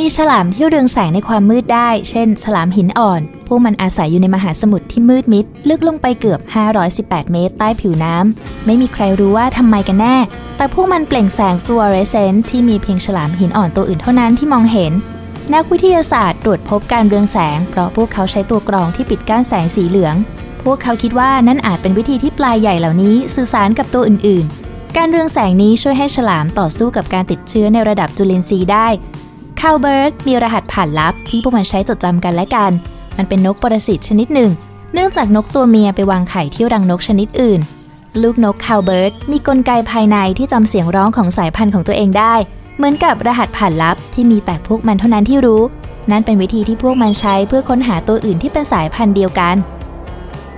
มีฉลามที่เรืองแสงในความมืดได้ เช่น ฉลามหินอ่อน พวกมันอาศัยอยู่ในมหาสมุทรที่มืดมิด ลึกลงไปเกือบ 518 เมตรใต้ผิวน้ำ ไม่มีใครรู้ว่าทำไมกันแน่ แต่พวกมันเปล่งแสงฟลูออเรสเซนต์ที่มีเพียงฉลามหินอ่อนตัวอื่นเท่านั้นที่มองเห็น นักวิทยาศาสตร์ตรวจพบการเรืองแสง เพราะพวกเขาใช้ตัวกรองที่ปิดกั้นแสงสีเหลือง พวกเขาคิดว่านั่นอาจเป็นวิธีที่ปลายใหญ่เหล่านี้ สื่อสารกับตัวอื่น ๆ การเรืองแสงนี้ช่วยให้ฉลามต่อสู้กับการติดเชื้อในระดับจุลินทรีย์ได้ คาวเบิร์ดมีรหัสผ่านลับที่พวกมันใช้จดจำกันและกัน มันเป็นนกปรสิตชนิดหนึ่ง เนื่องจากนกตัวเมียไปวางไข่ที่รังนกชนิดอื่น ลูกนกคาวเบิร์ดมีกลไกภายในที่จำเสียงร้องของสายพันธุ์ของตัวเองได้ เหมือนกับรหัสผ่านลับที่มีแต่พวกมันเท่านั้นที่รู้ นั่นเป็นวิธีที่พวกมันใช้เพื่อค้นหาตัวอื่นที่เป็นสายพันธุ์เดียวกัน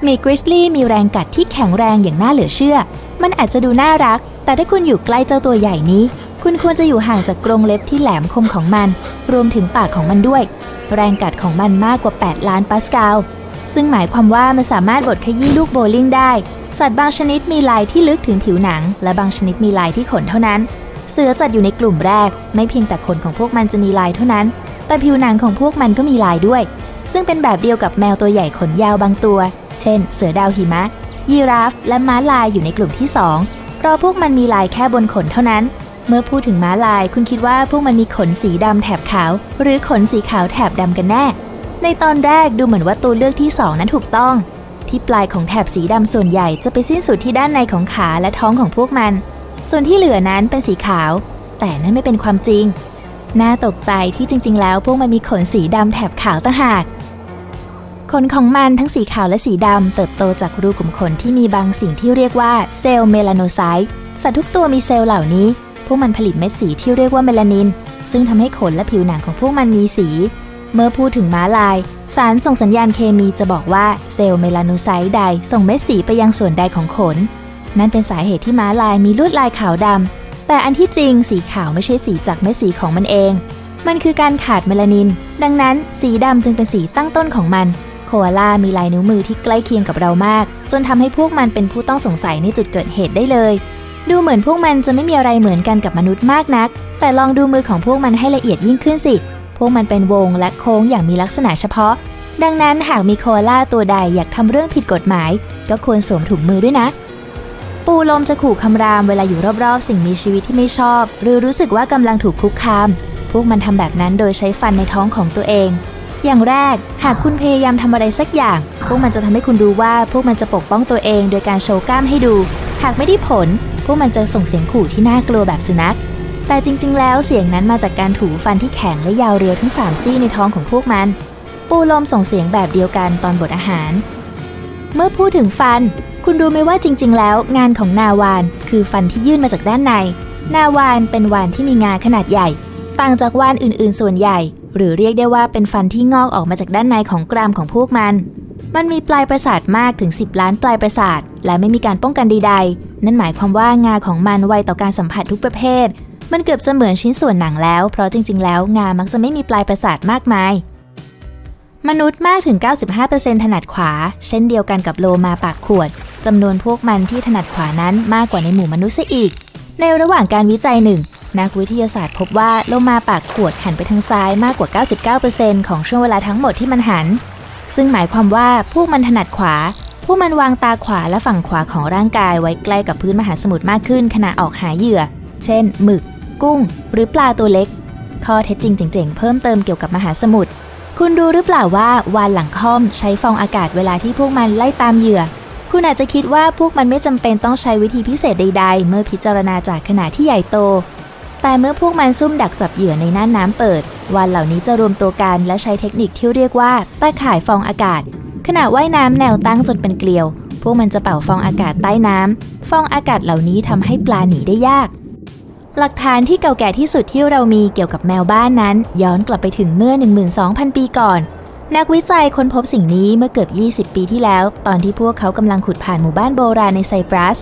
หมีกริซลี่มีแรงกัดที่แข็งแรงอย่างน่าเหลือเชื่อ มันอาจจะดูน่ารัก แต่ถ้าคุณอยู่ใกล้เจ้าตัวใหญ่นี้ คุณควรจะอยู่ห่างจากกรงเล็บที่แหลมคมของมัน รวมถึงปากของมันด้วย แรงกัดของมันมากกว่า 8 ล้านปาสกาล ซึ่งหมายความว่ามันสามารถบดขยี้ลูกโบลิ่งได้ สัตว์บางชนิดมีลายที่ลึกถึงผิวหนัง และบางชนิดมีลายที่ขนเท่านั้น เสือจัดอยู่ในกลุ่มแรก ไม่เพียงแต่ขนของพวกมันจะมีลายเท่านั้น แต่ผิวหนังของพวกมันก็มีลายด้วย ซึ่งเป็นแบบเดียวกับแมวตัวใหญ่ขนยาวบางตัว เช่น เสือดาวหิมะ ยีราฟ และม้าลายอยู่ในกลุ่มที่สองเพราะพวกมันมีลายแค่บนขนเท่านั้น เมื่อพูดถึงม้าลาย คุณคิดว่าพวกมันมีขนสีดำแถบขาว หรือขนสีขาวแถบดำกันแน่ ในตอนแรกดูเหมือนว่าตัวเลือกที่สองนั้นถูกต้อง ที่ปลายของแถบสีดำส่วนใหญ่จะไปสิ้นสุดที่ด้านในของขาและท้องของพวกมัน ส่วนที่เหลือนั้นเป็นสีขาว แต่นั่นไม่เป็นความจริง น่าตกใจที่จริง ๆ แล้วพวกมันมีขนสีดำแถบขาวต่างหากขนของมันทั้งสีขาวและสีดำเติบโตจากรูขุมขนที่มีบางสิ่งที่เรียกว่าเซลล์เมลานไซต์สัตว์ทุกตัวมีเซลล์เหล่านี้ พวกมันผลิตเม็ดสีที่เรียกว่าเมลานิน ซึ่งทำให้ขนและผิวหนังของพวกมันมีสี เมื่อพูดถึงม้าลาย สารส่งสัญญาณเคมีจะบอกว่าเซลล์เมลาโนไซต์ใดส่งเม็ดสีไปยังส่วนใดของขน นั่นเป็นสาเหตุที่ม้าลายมีลวดลายขาวดำแต่อันที่จริงสีขาวไม่ใช่สีจากเม็ดสีของมันเอง มันคือการขาดเมลานิน ดังนั้นสีดำจึงเป็นสีตั้งต้นของมันโคอาล่ามีลายนิ้วมือที่ใกล้เคียงกับเรามาก จนทำให้พวกมันเป็นผู้ต้องสงสัยในจุดเกิดเหตุได้เลย ดูเหมือนพวกมันจะไม่มีอะไรเหมือนกันกับมนุษย์มากนัก แต่ลองดูมือของพวกมันให้ละเอียดยิ่งขึ้นสิ พวกมันเป็นวงและโค้งอย่างมีลักษณะเฉพาะ ดังนั้นหากมีโคอาล่าตัวใดอยากทำเรื่องผิดกฎหมาย ก็ควรสวมถุงมือด้วยนะ ปูลมจะขู่คำรามเวลาอยู่รอบๆ สิ่งมีชีวิตที่ไม่ชอบ หรือรู้สึกว่ากำลังถูกคุกคาม พวกมันทำแบบนั้นโดยใช้ฟันในท้องของตัวเอง อย่างแรก หากคุณพยายามทำอะไรสักอย่าง พวกมันจะทำให้คุณรู้ว่าพวกมันจะปกป้องตัวเอง โดยการโชว์กล้ามให้ดู หากไม่ได้ผล พวกมันจะส่งเสียงขู่ที่น่ากลัวแบบสุนัข แต่จริง ๆ แล้วเสียงนั้นมาจากการถูฟันที่แข็งและยาวเรียวทั้งสามซี่ในท้องของพวกมัน ปูลมส่งเสียงแบบเดียวกันตอนบดอาหาร เมื่อพูดถึงฟัน คุณรู้ไหมว่าจริง ๆ แล้ว งานของนาวาน คือฟันที่ยื่นมาจากด้านใน นาวานเป็นวานที่มีงาขนาดใหญ่ ต่างจากวานอื่น ๆ ส่วนใหญ่ หรือเรียกได้ว่าเป็นฟันที่งอกออกมาจากด้านในของกรามของพวกมัน มันมีปลายประสาทมากถึง 10 ล้านปลายประสาท และไม่มีการป้องกันใดๆ นั่นหมายความว่างาของมันไวต่อการสัมผัสทุกประเภท มันเกือบจะเหมือนชิ้นส่วนหนังแล้ว เพราะจริง ๆ แล้วงามักจะไม่มีปลายประสาทมากมาย มนุษย์มากถึง 95%ถนัดขวา เช่นเดียวกันกับโลมาปากขวดจำนวนพวกมันที่ถนัดขวานั้นมากกว่าในหมู่มนุษย์อีก ในระหว่างการวิจัยหนึ่งนักวิทยาศาสตร์พบว่าโลมาปากขวดหันไปทางซ้ายมากกว่า 99%ของช่วงเวลาทั้งหมดที่มันหัน ซึ่งหมายความว่าพวกมันถนัดขวา พวกมันวางตาขวาและฝั่งขวาของร่างกายไว้ใกล้กับพื้นมหาสมุทรมากขึ้นขณะออกหาเหยื่อ เช่น หมึก กุ้ง หรือปลาตัวเล็ก ข้อเท็จจริงเจ๋งๆเพิ่มเติมเกี่ยวกับมหาสมุทร คุณรู้หรือเปล่าว่าวานหลังค่อมใช้ฟองอากาศเวลาที่พวกมันไล่ตามเหยื่อ คุณอาจจะคิดว่าพวกมันไม่จำเป็นต้องใช้วิธีพิเศษใด ๆ เมื่อพิจารณาจากขนาดที่ใหญ่โต แต่เมื่อพวกมันซุ่มดักจับเหยื่อในน่านน้ำเปิดวานเหล่านี้จะรวมตัวกันและใช้เทคนิคที่เรียกว่าตาข่ายฟองอากาศ ขณะว่ายน้ำแนวตั้งจนเป็นเกลียว พวกมันจะเป่าฟองอากาศใต้น้ำฟองอากาศเหล่านี้ทำให้ปลาหนีได้ยาก หลักฐานที่เก่าแก่ที่สุดที่เรามีเกี่ยวกับแมวบ้านนั้น ย้อนกลับไปถึงเมื่อ 12,000 ปีก่อนนักวิจัยค้นพบสิ่งนี้เมื่อเกือบ 20 ปีที่แล้ว ตอนที่พวกเขากำลังขุดผ่านหมู่บ้านโบราณในไซปรัส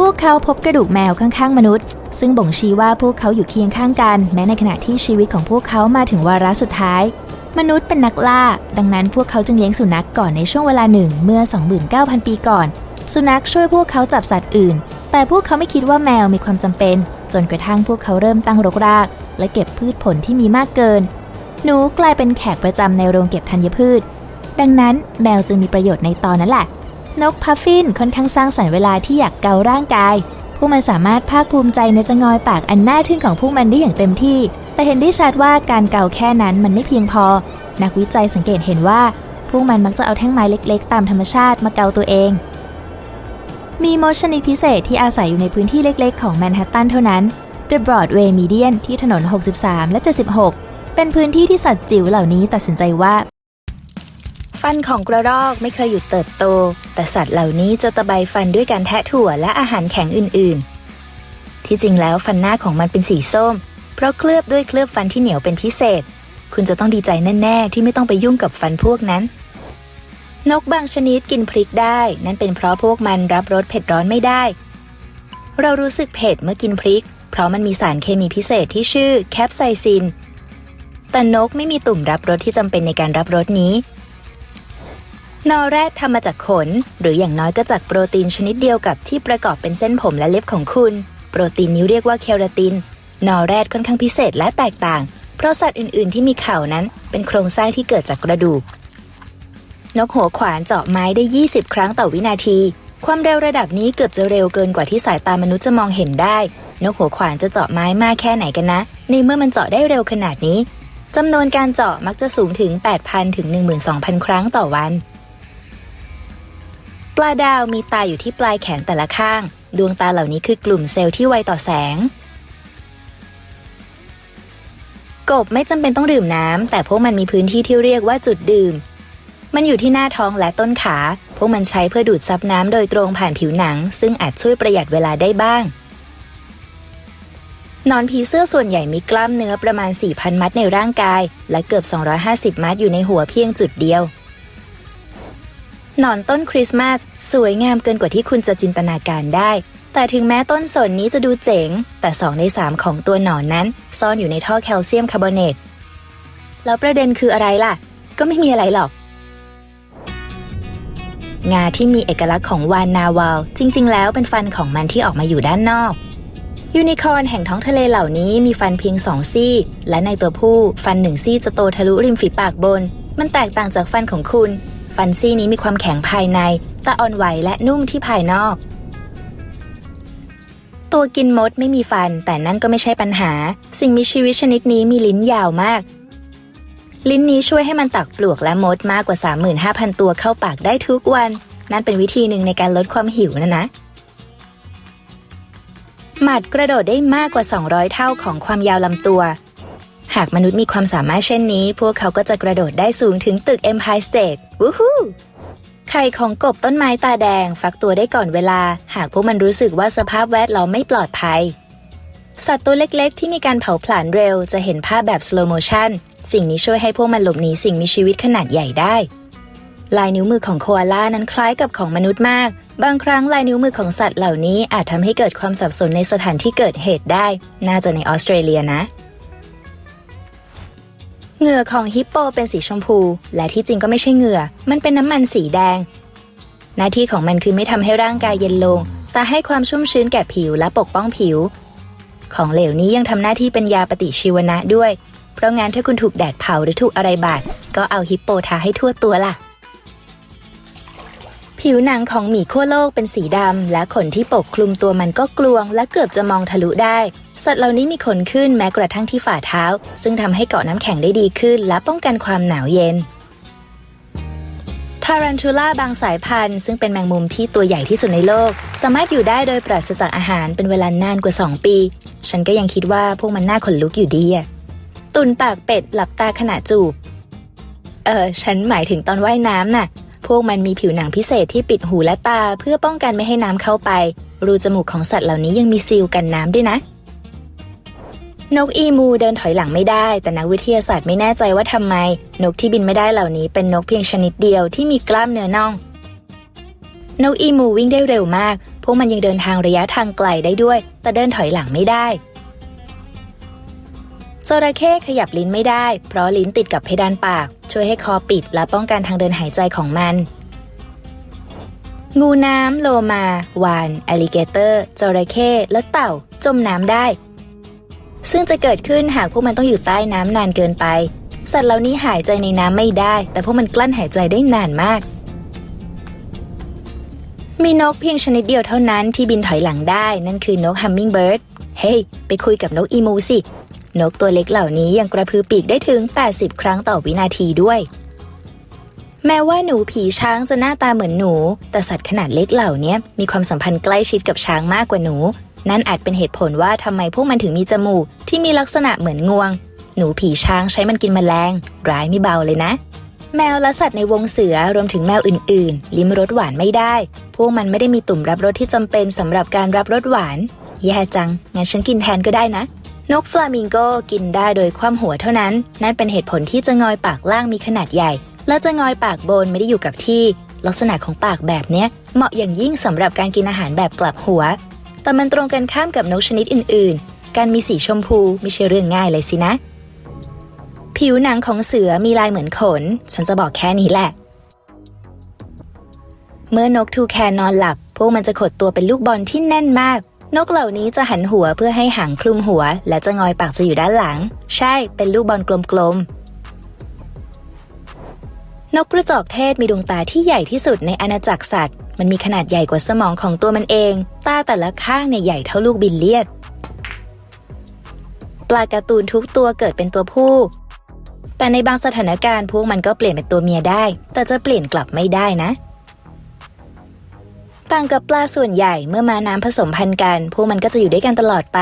พวกเขาพบกระดูกแมวข้างๆมนุษย์ ซึ่งบ่งชี้ว่าพวกเขาอยู่เคียงข้างกัน แม้ในขณะที่ชีวิตของพวกเขามาถึงวาระสุดท้าย มนุษย์เป็นนักล่า ดังนั้นพวกเขาจึงเลี้ยงสุนัขก่อนในช่วงเวลาหนึ่งเมื่อ 29,000 ปีก่อน สุนัขช่วยพวกเขาจับสัตว์อื่น แต่พวกเขาไม่คิดว่าแมวมีความจำเป็น จนกระทั่งพวกเขาเริ่มตั้งรกราก และเก็บพืชผลที่มีมากเกิน หนูกลายเป็นแขกประจำในโรงเก็บธัญพืช ดังนั้นแมวจึงมีประโยชน์ในตอนนั้นแหละ นกพัฟฟินค่อนข้างสร้างสรรค์เวลาที่อยากเการ่างกายพวกมันสามารถภาคภูมิใจในจะงอยปากอันน่าทึ่งของพวกมันได้อย่างเต็มที่ แต่เห็นได้ชัดว่าการเกาแค่นั้นมันไม่เพียงพอ นักวิจัยสังเกตเห็นว่าพวกมันมักจะเอาแท่งไม้เล็กๆ ตามธรรมชาติมาเกาตัวเอง มีมดชนิดพิเศษที่อาศัยอยู่ในพื้นที่เล็กๆ ของแมนฮัตตันเท่านั้น The Broadway Median ที่ถนน 63 และ 76 เป็นพื้นที่ที่สัตว์จิ๋วเหล่านี้ตัดสินใจว่า ฟันของกระรอกไม่เคยหยุดเติบโต แต่สัตว์เหล่านี้จะตะไบฟันด้วยการแทะถั่วและอาหารแข็งอื่น ๆ ที่จริงแล้วฟันหน้าของมันเป็นสีส้ม เพราะเคลือบด้วยเคลือบฟันที่เหนียวเป็นพิเศษ คุณจะต้องดีใจแน่ ๆ ที่ไม่ต้องไปยุ่งกับฟันพวกนั้น นกบางชนิดกินพริกได้ นั่นเป็นเพราะพวกมันรับรสเผ็ดร้อนไม่ได้ เรารู้สึกเผ็ดเมื่อกินพริก เพราะมันมีสารเคมีพิเศษที่ชื่อแคปไซซิน แต่นกไม่มีตุ่มรับรสที่จำเป็นในการรับรสนี้ นอแรดทำมาจากขน หรืออย่างน้อยก็จากโปรตีนชนิดเดียวกับที่ประกอบเป็นเส้นผมและเล็บของคุณ โปรตีนนี้เรียกว่าเคราติน นอแรดค่อนข้างพิเศษและแตกต่าง เพราะสัตว์อื่น ๆ ที่มีเข่านั้น เป็นโครงสร้างที่เกิดจากกระดูก นกหัวขวานเจาะไม้ได้ 20 ครั้งต่อวินาที ความเร็วระดับนี้เกือบจะเร็วเกินกว่าที่สายตามนุษย์จะมองเห็นได้ นกหัวขวานจะเจาะไม้มากแค่ไหนกันนะ ในเมื่อมันเจาะได้เร็วขนาดนี้จำนวนการเจาะมักจะสูงถึง 8,000 ถึง 12,000 ครั้งต่อวัน ปลาดาวมีตาอยู่ที่ปลายแขนแต่ละข้าง ดวงตาเหล่านี้คือกลุ่มเซลล์ที่ไวต่อแสง กบไม่จำเป็นต้องดื่มน้ำ แต่พวกมันมีพื้นที่ที่เรียกว่าจุดดื่ม มันอยู่ที่หน้าท้องและต้นขา พวกมันใช้เพื่อดูดซับน้ำโดยตรงผ่านผิวหนัง ซึ่งอาจช่วยประหยัดเวลาได้บ้างนอนผีเสื้อส่วนใหญ่มีกล้ามเนื้อประมาณ 4,000 มัดในร่างกาย และเกือบ 250 มัดอยู่ในหัวเพียงจุดเดียว หนอนต้นคริสต์มาสสวยงามเกินกว่าที่คุณจะจินตนาการได้ แต่ถึงแม้ต้นสนนี้จะดูเจ๋ง แต่สองในสามของตัวหนอนนั้น ซ่อนอยู่ในท่อแคลเซียมคาร์บอเนต แล้วประเด็นคืออะไรล่ะ ก็ไม่มีอะไรหรอก งาที่มีเอกลักษณ์ของวานนาวาลจริง ๆ แล้วเป็นฟันของมันที่ออกมาอยู่ด้านนอก ยูนิคอร์นแห่งท้องทะเลเหล่านี้มีฟันเพียงสองซี่ และในตัวผู้ฟันหนึ่งซี่จะโตทะลุริมฝีปากบน มันแตกต่างจากฟันของคุณ ฟันซี่นี้มีความแข็งภายใน แต่อ่อนไหวและนุ่มที่ภายนอก ตัวกินมดไม่มีฟัน แต่นั่นก็ไม่ใช่ปัญหา สิ่งมีชีวิตชนิดนี้มีลิ้นยาวมาก ลิ้นนี้ช่วยให้มันตักปลวกและมดมากกว่า 35,000 ตัวเข้าปากได้ทุกวัน นั่นเป็นวิธีหนึ่งในการลดความหิวนะนะหมัดกระโดดได้มากกว่า 200 เท่าของความยาวลำตัว หากมนุษย์มีความสามารถเช่นนี้ พวกเขาก็จะกระโดดได้สูงถึงตึก Empire State วู้ฮู้ไข่ของกบต้นไม้ตาแดงฟักตัวได้ก่อนเวลา หากพวกมันรู้สึกว่าสภาพแวดล้อมไม่ปลอดภัย สัตว์ตัวเล็กๆ ที่มีการเผาผลาญเร็ว จะเห็นภาพแบบ slow motion สิ่งนี้ช่วยให้พวกมันหลบหนีสิ่งมีชีวิตขนาดใหญ่ได้ ลายนิ้วมือของโคอาล่านั้นคล้ายกับของมนุษย์มาก บางครั้งลายนิ้วมือของสัตว์เหล่านี้อาจทำให้เกิดความสับสนในสถานที่เกิดเหตุได้ น่าจะในออสเตรเลียนะ เหงื่อของฮิปโปเป็นสีชมพู และที่จริงก็ไม่ใช่เหงื่อ มันเป็นน้ำมันสีแดง หน้าที่ของมันคือไม่ทำให้ร่างกายเย็นลง แต่ให้ความชุ่มชื้นแก่ผิวและปกป้องผิว ของเหลวนี้ยังทำหน้าที่เป็นยาปฏิชีวนะด้วย เพราะงั้นถ้าคุณถูกแดดเผาหรือถูกอะไรบาดก็เอาฮิปโปทาให้ทั่วตัวล่ะ ผิวหนังของหมีขั้วโลกเป็นสีดำ และขนที่ปกคลุมตัวมันก็กลวง และเกือบจะมองทะลุได้ สัตว์เหล่านี้มีขนขึ้นแม้กระทั่งที่ฝ่าเท้า ซึ่งทำให้เกาะน้ำแข็งได้ดีขึ้น และป้องกันความหนาวเย็นทารันทูล่าบางสายพันธุ์ซึ่งเป็นแมงมุมที่ตัวใหญ่ที่สุดในโลก สามารถอยู่ได้โดยปราศจากอาหารเป็นเวลานานกว่า 2 ปี ฉันก็ยังคิดว่าพวกมันน่าขนลุกอยู่ดีอะตุนปากเป็ดหลับตาขณะจูบ เออ ฉันหมายถึงตอนว่ายน้ำน่ะ พวกมันมีผิวหนังพิเศษที่ปิดหูและตา เพื่อป้องกันไม่ให้น้ำเข้าไป รูจมูกของสัตว์เหล่านี้ยังมีซีลกันน้ำด้วยนะ นกอีมูเดินถอยหลังไม่ได้ แต่นักวิทยาศาสตร์ไม่แน่ใจว่าทำไม นกที่บินไม่ได้เหล่านี้เป็นนกเพียงชนิดเดียวที่มีกล้ามเนื้อน่อง นกอีมูวิ่งได้เร็วมาก พวกมันยังเดินทางระยะทางไกลได้ด้วย แต่เดินถอยหลังไม่ได้ จระเข้ขยับลิ้นไม่ได้ เพราะลิ้นติดกับเพดานปาก ช่วยให้คอปิดและป้องกันทางเดินหายใจของมัน งูน้ำโลมา วาน อลิเกเตอร์ จระเข้และเต่า จมน้ำได้ ซึ่งจะเกิดขึ้นหากพวกมันต้องอยู่ใต้น้ำนานเกินไป สัตว์เหล่านี้หายใจในน้ำไม่ได้ แต่พวกมันกลั้นหายใจได้นานมาก มีนกเพียงชนิดเดียวเท่านั้นที่บินถอยหลังได้ นั่นคือนกฮัมมิงเบิร์ด เฮ้ย ไปคุยกับนกอีมูสิ นกตัวเล็กเหล่านี้ยังกระพือปีกได้ถึง 80 ครั้งต่อวินาทีด้วย แม้ว่าหนูผีช้างจะหน้าตาเหมือนหนู แต่สัตว์ขนาดเล็กเหล่านี้มีความสัมพันธ์ใกล้ชิดกับช้างมากกว่าหนู นั่นอาจเป็นเหตุผลว่าทำไมพวกมันถึงมีจมูกที่มีลักษณะเหมือนงวง หนูผีช้างใช้มันกินแมลง ร้ายไม่เบาเลยนะแมวและสัตว์ในวงเสือรวมถึงแมวอื่น ๆ ลิ้มรสหวานไม่ได้ พวกมันไม่ได้มีตุ่มรับรสที่จำเป็นสำหรับการรับรสหวาน แย่จัง งั้นฉันกินแทนก็ได้นะ นกฟลามิงโกกินได้โดยความหัวเท่านั้น นั่นเป็นเหตุผลที่จะงอยปากล่างมีขนาดใหญ่ และจะงอยปากบนไม่ได้อยู่กับที่ ลักษณะของปากแบบเนี้ย เหมาะอย่างยิ่งสำหรับการกินอาหารแบบกลับหัว แต่มันตรงกันข้ามกับนกชนิดอื่น ๆ การมีสีชมพูไม่ใช่เรื่องง่ายเลยสินะ ผิวหนังของเสือมีลายเหมือนขน ฉันจะบอกแค่นี้แหละ เมื่อนกทูแคนนอนหลับ พวกมันจะขดตัวเป็นลูกบอลที่แน่นมาก นกเหล่านี้จะหันหัวเพื่อให้หางคลุมหัว และจะงอยปากจะอยู่ด้านหลัง ใช่ เป็นลูกบอลกลมๆ นกกระจอกเทศมีดวงตาที่ใหญ่ที่สุดในอาณาจักรสัตว์ มันมีขนาดใหญ่กว่าสมองของตัวมันเอง ตาแต่ละข้างเนี่ยใหญ่เท่าลูกบิลเลียด ปลาการ์ตูนทุกตัวเกิดเป็นตัวผู้ แต่ในบางสถานการณ์พวกมันก็เปลี่ยนเป็นตัวเมียได้ แต่จะเปลี่ยนกลับไม่ได้นะ ต่างกับปลาส่วนใหญ่เมื่อมาน้ำผสมพันธุ์กัน พวกมันก็จะอยู่ด้วยกันตลอดไป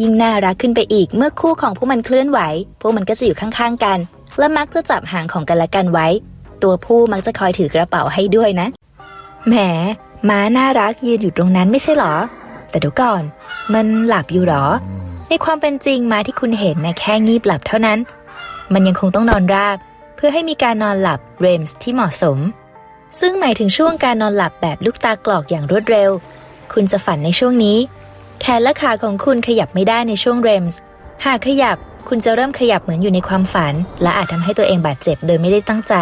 ยิ่งน่ารักขึ้นไปอีกเมื่อคู่ของพวกมันเคลื่อนไหว พวกมันก็จะอยู่ข้างๆกัน และมักจะจับหางของกันและกันไว้ ตัวผู้มักจะคอยถือกระเป๋าให้ด้วยนะ แหมม้าน่ารักยืนอยู่ตรงนั้นไม่ใช่หรอ แต่เดี๋ยวก่อน มันหลับอยู่หรอ ในความเป็นจริงม้าที่คุณเห็นนะแค่งีบหลับเท่านั้น มันยังคงต้องนอนราบ เพื่อให้มีการนอนหลับเรมส์ที่เหมาะสม ซึ่งหมายถึงช่วงการนอนหลับแบบลูกตากรอกอย่างรวดเร็ว คุณจะฝันในช่วงนี้ แขนและขาของคุณขยับไม่ได้ในช่วงเรมส์ หากขยับคุณจะเริ่มขยับเหมือนอยู่ในความฝัน และอาจทำให้ตัวเองบาดเจ็บโดยไม่ได้ตั้งใจ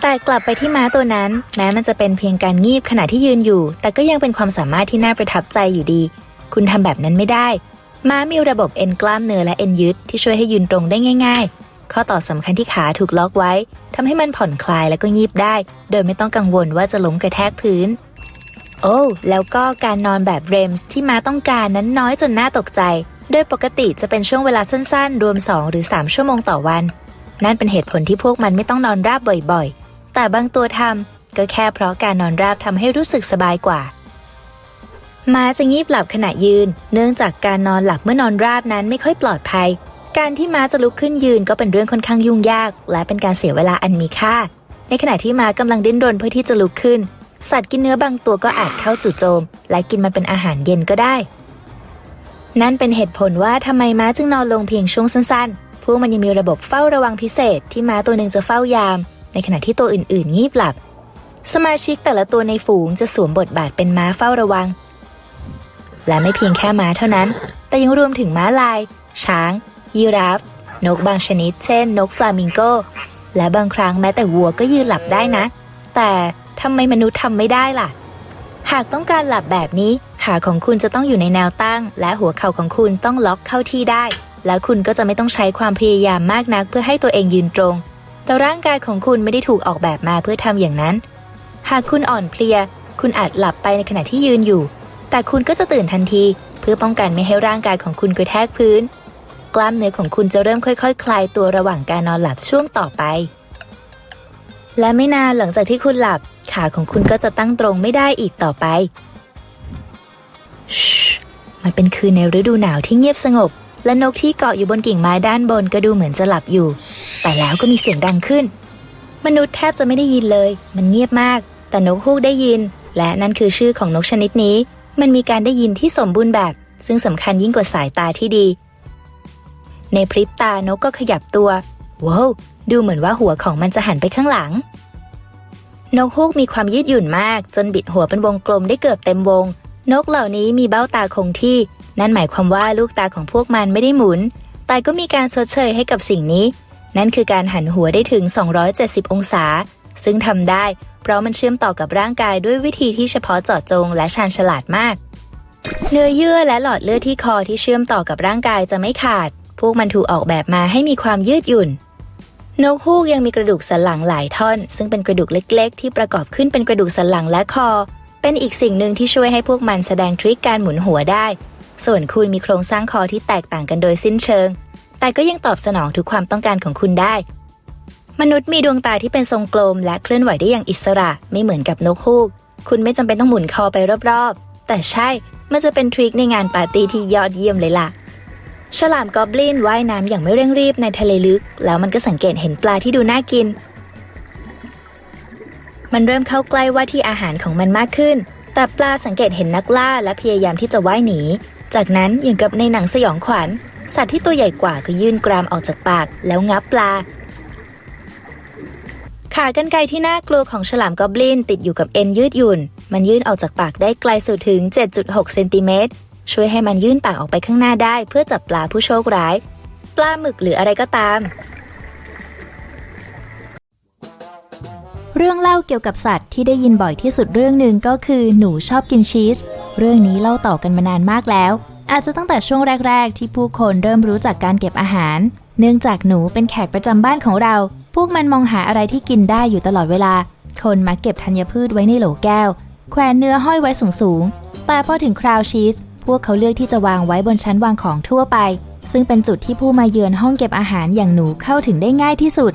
แต่กลับไปที่ม้าตัวนั้น แม้มันจะเป็นเพียงการงีบขณะที่ยืนอยู่ แต่ก็ยังเป็นความสามารถที่น่าประทับใจอยู่ดี คุณทำแบบนั้นไม่ได้ ม้ามีระบบเอ็นกล้ามเนื้อและเอ็นยึดที่ช่วยให้ยืนตรงได้ง่าย ข้อต่อสำคัญที่ขาถูกล็อกไว้ทำให้มันผ่อนคลายและก็งีบได้ โดยไม่ต้องกังวลว่าจะล้มกระแทกพื้น โอ้แล้วก็การนอนแบบเรมส์ที่ม้าต้องการนั้นน้อยจนน่าตกใจ โดยปกติจะเป็นช่วงเวลาสั้นๆ รวม 2 หรือ 3 ชั่วโมงต่อวัน นั่นเป็นเหตุผลที่พวกมันไม่ต้องนอนราบบ่อยๆ แต่บางตัวทำก็แค่เพราะการนอนราบทำให้รู้สึกสบายกว่าม้าจะงีบหลับขณะยืน เนื่องจากการนอนหลับเมื่อนอนราบนั้นไม่ค่อยปลอดภัย การที่ม้าจะลุกขึ้นยืนก็เป็นเรื่องค่อนข้างยุ่งยาก และเป็นการเสียเวลาอันมีค่า ในขณะที่ม้ากำลังดิ้นรนเพื่อที่จะลุกขึ้น สัตว์กินเนื้อบางตัวก็อาจเข้าจู่โจม และกินมันเป็นอาหารเย็นก็ได้ นั่นเป็นเหตุผลว่าทำไมม้าจึงนอนลงเพียงช่วงสั้นๆ พวกมันยังมีระบบเฝ้าระวังพิเศษ ที่ม้าตัวหนึ่งจะเฝ้ายาม ในขณะที่ตัวอื่นๆ งีบหลับ สมาชิกแต่ละตัวในฝูงจะสวมบทบาทเป็นม้าเฝ้าระวัง และไม่เพียงแค่ม้าเท่านั้น แต่ยังรวมถึงม้าลาย ช้าง ยีราฟ นกบางชนิด เช่น นกฟลามิงโก และบางครั้งแม้แต่วัวก็ยืนหลับได้นะ แต่ทำไมมนุษย์ทำไม่ได้ล่ะ หากต้องการหลับแบบนี้ ขาของคุณจะต้องอยู่ในแนวตั้ง และหัวเข่าของคุณต้องล็อกเข้าที่ได้ แล้วคุณก็จะไม่ต้องใช้ความพยายามมากนักเพื่อให้ตัวเองยืนตรง แต่ร่างกายของคุณไม่ได้ถูกออกแบบมาเพื่อทำอย่างนั้น หากคุณอ่อนเพลีย คุณอาจหลับไปในขณะที่ยืนอยู่ แต่คุณก็จะตื่นทันที เพื่อป้องกันไม่ให้ร่างกายของคุณกระแทกพื้น กล้ามเนื้อของคุณจะเริ่มค่อยๆคคลายตัวระหว่างการนอนหลับช่วงต่อไป และไม่นานหลังจากที่คุณหลับ ขาของคุณก็จะตั้งตรงไม่ได้อีกต่อไปมันเป็นคืนในฤดูหนาวที่เงียบสงบ และนกที่เกาะอยู่บนกิ่งไม้ด้านบนก็ดูเหมือนจะหลับอยู่ แต่แล้วก็มีเสียงดังขึ้น มนุษย์แทบจะไม่ได้ยินเลย มันเงียบมาก แต่นกฮูกได้ยิน และนั่นคือชื่อของนกชนิดนี้ มันมีการได้ยินที่สมบูรณ์แบบ ซึ่งสำคัญยิ่งกว่าสายตาที่ดี ในพริบตานกก็ขยับตัว ว้าว ดูเหมือนว่าหัวของมันจะหันไปข้างหลัง นกฮูกมีความยืดหยุ่นมาก จนบิดหัวเป็นวงกลมได้เกือบเต็มวง นกเหล่านี้มีเบ้าตาคงที่ นั่นหมายความว่าลูกตาของพวกมันไม่ได้หมุน แต่ก็มีการชดเชยให้กับสิ่งนี้ นั่นคือการหันหัวได้ถึง 270 องศา ซึ่งทำได้ เพราะมันเชื่อมต่อกับร่างกายด้วยวิธีที่เฉพาะเจาะจงและชาญฉลาดมากเนื้อเยื่อและหลอดเลือดที่คอที่เชื่อมต่อกับร่างกายจะไม่ขาด วกมันถูกออกแบบมาให้มีความยืดหยุ่น นกฮูกยังมีกระดูกสันหลังหลายท่อน ซึ่งเป็นกระดูกเล็กๆ ที่ประกอบขึ้นเป็นกระดูกสันหลังและคอ เป็นอีกสิ่งหนึ่งที่ช่วยให้พวกมันแสดงทริคการหมุนหัวได้ ส่วนคุณมีโครงสร้างคอที่แตกต่างกันโดยสิ้นเชิง แต่ก็ยังตอบสนองทุกความต้องการของคุณได้ มนุษย์มีดวงตาที่เป็นทรงกลม และเคลื่อนไหวได้อย่างอิสระไม่เหมือนกับนกฮูก คุณไม่จำเป็นต้องหมุนคอไปรอบๆ แต่ใช่มันจะเป็นทริคในงานปาร์ตี้ที่ยอดเยี่ยมเลยล่ะ ฉลามกอบลินว่ายน้ำอย่างไม่เร่งรีบในทะเลลึก แล้วมันก็สังเกตเห็นปลาที่ดูน่ากิน มันเริ่มเข้าใกล้ว่าที่อาหารของมันมากขึ้น แต่ปลาสังเกตเห็นนักล่าและพยายามที่จะว่ายหนี จากนั้นอย่างกับในหนังสยองขวัญ สัตว์ที่ตัวใหญ่กว่าก็ยื่นกรามออกจากปาก แล้วงับปลา ขากรรไกรที่น่ากลัวของฉลามกอบลินติดอยู่กับเอ็นยืดหยุ่น มันยื่นออกจากปากได้ไกลสุดถึง 7.6 เซนติเมตร ช่วยให้มันยื่นปากออกไปข้างหน้าได้ เพื่อจับปลาผู้โชคร้าย ปลาหมึกหรืออะไรก็ตาม เรื่องเล่าเกี่ยวกับสัตว์ที่ได้ยินบ่อยที่สุดเรื่องหนึ่งก็คือหนูชอบกินชีส เรื่องนี้เล่าต่อกันมานานมากแล้ว อาจจะตั้งแต่ช่วงแรก ๆ ที่ผู้คนเริ่มรู้จักการเก็บอาหาร เนื่องจากหนูเป็นแขกประจำบ้านของเรา พวกมันมองหาอะไรที่กินได้อยู่ตลอดเวลา คนมักเก็บธัญพืชไว้ในโหลแก้ว แขวนเนื้อห้อยไว้สูงๆแต่พอถึงคราวชีส พวกเขาเลือกที่จะวางไว้บนชั้นวางของทั่วไป ซึ่งเป็นจุดที่ผู้มาเยือนห้องเก็บอาหารอย่างหนูเข้าถึงได้ง่ายที่สุด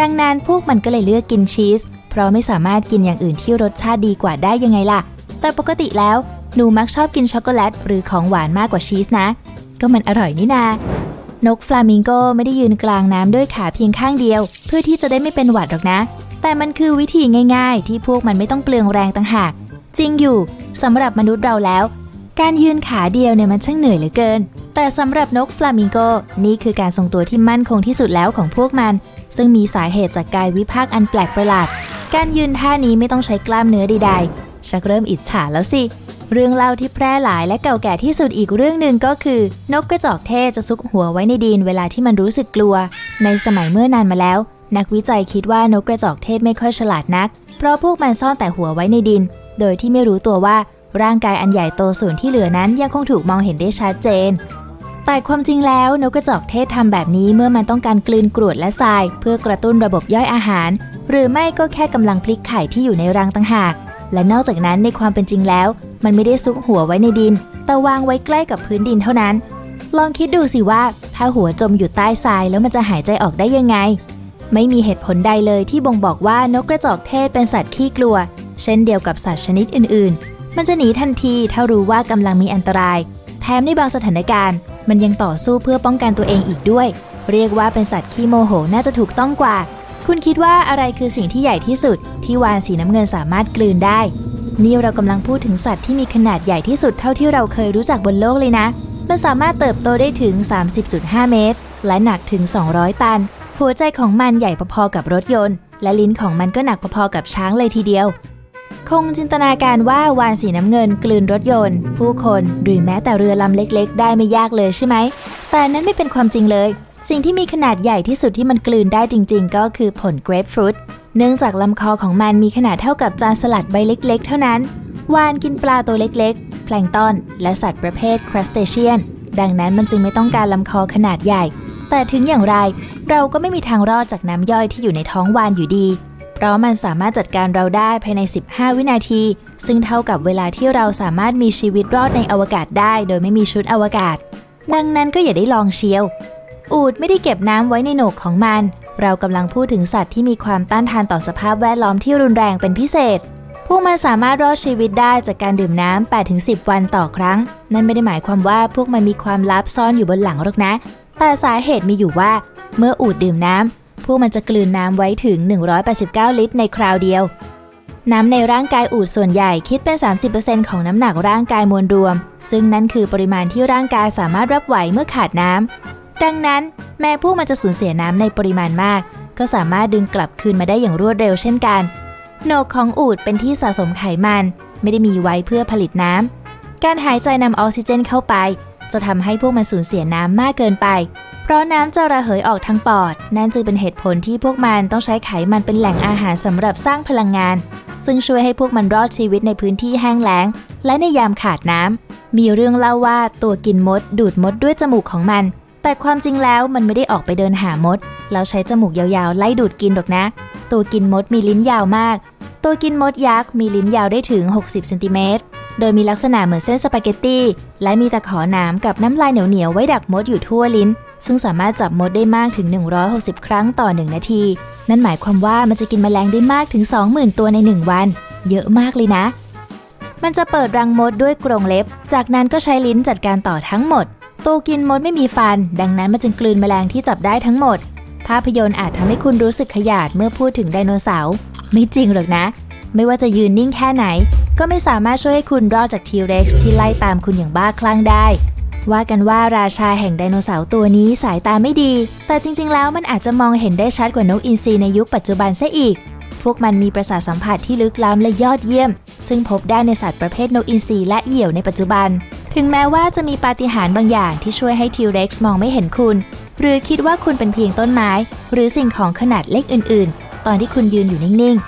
ดังนั้นพวกมันก็เลยเลือกกินชีส เพราะไม่สามารถกินอย่างอื่นที่รสชาติดีกว่าได้ยังไงล่ะ แต่ปกติแล้วหนูมักชอบกินช็อกโกแลตหรือของหวานมากกว่าชีสนะ ก็มันอร่อยนี่นานกฟลามิงโกไม่ได้ยืนกลางน้ำด้วยขาเพียงข้างเดียว เพื่อที่จะได้ไม่เป็นหวัดหรอกนะ แต่มันคือวิธีง่าย ๆ ที่พวกมันไม่ต้องเปลืองแรงต่างหาก จริงอยู่สำหรับมนุษย์เราแล้ว การยืนขาเดียวเนี่ยมันช่างเหนื่อยเหลือเกิน แต่สำหรับนกฟลามิงโก นี่คือการทรงตัวที่มั่นคงที่สุดแล้วของพวกมัน ซึ่งมีสาเหตุจากกายวิภาคอันแปลกประหลาด การยืนท่านี้ไม่ต้องใช้กล้ามเนื้อใดๆ ชักเริ่มอิจฉาแล้วสิ เรื่องเล่าที่แพร่หลายและเก่าแก่ที่สุดอีกเรื่องหนึ่งก็คือ นกกระจอกเทศจะซุกหัวไว้ในดินเวลาที่มันรู้สึกกลัว ในสมัยเมื่อนานมาแล้ว นักวิจัยคิดว่านกกระจอกเทศไม่ค่อยฉลาดนัก เพราะพวกมันซ่อนแต่หัวไว้ในดิน โดยที่ไม่รู้ตัวว่า ร่างกายอันใหญ่โตส่วนที่เหลือนั้นยังคงถูกมองเห็นได้ชัดเจน แต่ความจริงแล้วนกกระจอกเทศทำแบบนี้เมื่อมันต้องการกลืนกรวดและทราย เพื่อกระตุ้นระบบย่อยอาหาร หรือไม่ก็แค่กำลังพลิกไข่ที่อยู่ในรังต่างหาก และนอกจากนั้นในความเป็นจริงแล้ว มันไม่ได้ซุกหัวไว้ในดิน แต่วางไว้ใกล้กับพื้นดินเท่านั้น ลองคิดดูสิว่าถ้าหัวจมอยู่ใต้ทรายแล้วมันจะหายใจออกได้ยังไงไม่มีเหตุผลใดเลยที่บ่งบอกว่านกกระจอกเทศเป็นสัตว์ขี้กลัว เช่นเดียวกับสัตว์ชนิดอื่น มันจะหนีทันทีถ้ารู้ว่ากำลังมีอันตราย แถมในบางสถานการณ์ มันยังต่อสู้เพื่อป้องกันตัวเองอีกด้วย เรียกว่าเป็นสัตว์ขี้โมโหน่าจะถูกต้องกว่า คุณคิดว่าอะไรคือสิ่งที่ใหญ่ที่สุด ที่วานสีน้ำเงินสามารถกลืนได้ นี่เรากำลังพูดถึงสัตว์ที่มีขนาดใหญ่ที่สุดเท่าที่เราเคยรู้จักบนโลกเลยนะ มันสามารถเติบโตได้ถึง 30.5 เมตร และหนักถึง 200 ตัน หัวใจของมันใหญ่พอๆกับรถยนต์ และลิ้นของมันก็หนักพอๆกับช้างเลยทีเดียว คงจินตนาการว่าวานสีน้ำเงินกลืนรถยนต์ ผู้คนหรือแม้แต่เรือลำเล็กๆ ได้ไม่ยากเลยใช่ไหม แต่นั้นไม่เป็นความจริงเลย สิ่งที่มีขนาดใหญ่ที่สุดที่มันกลืนได้จริง ๆ ก็คือผลเกรปฟรุตเนื่องจากลำคอของมันมีขนาดเท่ากับจานสลัดใบเล็ก ๆ เท่านั้น วานกินปลาตัวเล็กๆ แพลงตอน และสัตว์ประเภทครัสเตเชียน ดังนั้นมันจึงไม่ต้องการลำคอขนาดใหญ่ แต่ถึงอย่างไร เราก็ไม่มีทางรอดจากน้ำย่อยที่อยู่ในท้องวานอยู่ดี ราะมันสามารถจัดการเราได้ภายใน 15 วินาที ซึ่งเท่ากับเวลาที่เราสามารถมีชีวิตรอดในอวกาศได้ โดยไม่มีชุดอวกาศ ดังนั้นก็อย่าได้ลองเชียว อูดไม่ได้เก็บน้ำไว้ในโหนกของมัน เรากำลังพูดถึงสัตว์ที่มีความต้านทานต่อสภาพแวดล้อมที่รุนแรงเป็นพิเศษ พวกมันสามารถรอดชีวิตได้จากการดื่มน้ำ 8-10 วันต่อครั้ง นั่นไม่ได้หมายความว่าพวกมันมีความลับซ่อนอยู่บนหลังหรอกนะ แต่สาเหตุมีอยู่ว่า เมื่ออูดดื่มน้ำ พวกมันจะกลืนน้ำไว้ถึง 189 ลิตรในคราวเดียว น้ำในร่างกายอูดส่วนใหญ่คิดเป็น 30%ของน้ำหนักร่างกายมวลรวม ซึ่งนั่นคือปริมาณที่ร่างกายสามารถรับไหวเมื่อขาดน้ำดังนั้น แม้พวกมันจะสูญเสียน้ำในปริมาณมาก ก็สามารถดึงกลับคืนมาได้อย่างรวดเร็วเช่นกันโหนกของอูดเป็นที่สะสมไขมัน ไม่ได้มีไว้เพื่อผลิตน้ำการหายใจนำออกซิเจนเข้าไป จะทำให้พวกมันสูญเสียน้ำมากเกินไป เพราะน้ำจะระเหยออกทางปอด นั่นจึงเป็นเหตุผลที่พวกมันต้องใช้ไขมันเป็นแหล่งอาหารสำหรับสร้างพลังงาน ซึ่งช่วยให้พวกมันรอดชีวิตในพื้นที่แห้งแล้ง และในยามขาดน้ำมีเรื่องเล่าว่าตัวกินมด ดูดมดด้วยจมูกของมัน แต่ความจริงแล้วมันไม่ได้ออกไปเดินหามด แล้วใช้จมูกยาวๆ ไล่ดูดกินหรอกนะ ตัวกินมดมีลิ้นยาวมาก ตัวกินมดยักษ์มีลิ้นยาวได้ถึง 60เซนติเมตร โดยมีลักษณะเหมือนเส้นสปาเกตตี้และมีตะขอหนามกับน้ำลายเหนียวๆไว้ดักมดอยู่ทั่วลิ้น ซึ่งสามารถจับมดได้มากถึง 160 ครั้งต่อ 1 นาที นั่นหมายความว่ามันจะกินแมลงได้มากถึง 20,000 ตัวใน 1 วัน เยอะมากเลยนะ มันจะเปิดรังมดด้วยกรงเล็บ จากนั้นก็ใช้ลิ้นจัดการต่อทั้งหมด ตัวกินมดไม่มีฟัน ดังนั้นมันจึงกลืนแมลงที่จับได้ทั้งหมด ภาพยนตร์อาจทำให้คุณรู้สึกขยาดเมื่อพูดถึงไดโนเสาร์ไม่จริงหรอกนะ ไม่ว่าจะยืนนิ่งแค่ไหน ก็ไม่สามารถช่วยให้คุณรอดจากทีเร็กซ์ที่ไล่ตามคุณอย่างบ้าคลั่งได้ ว่ากันว่าราชาแห่งไดโนเสาร์ตัวนี้สายตาไม่ดี แต่จริง ๆ แล้วมันอาจจะมองเห็นได้ชัดกว่านกอินทรีในยุคปัจจุบันซะอีก พวกมันมีประสาทสัมผัสที่ลึกล้ำและยอดเยี่ยม ซึ่งพบได้ในสัตว์ประเภทนกอินทรีและเหยี่ยวในปัจจุบัน ถึงแม้ว่าจะมีปาฏิหาริย์บางอย่างที่ช่วยให้ทีเร็กซ์มองไม่เห็นคุณ หรือคิดว่าคุณเป็นเพียงต้นไม้ หรือสิ่งของขนาดเล็กอื่น ๆ ตอนที่คุณยืนอยู่นิ่ง ๆ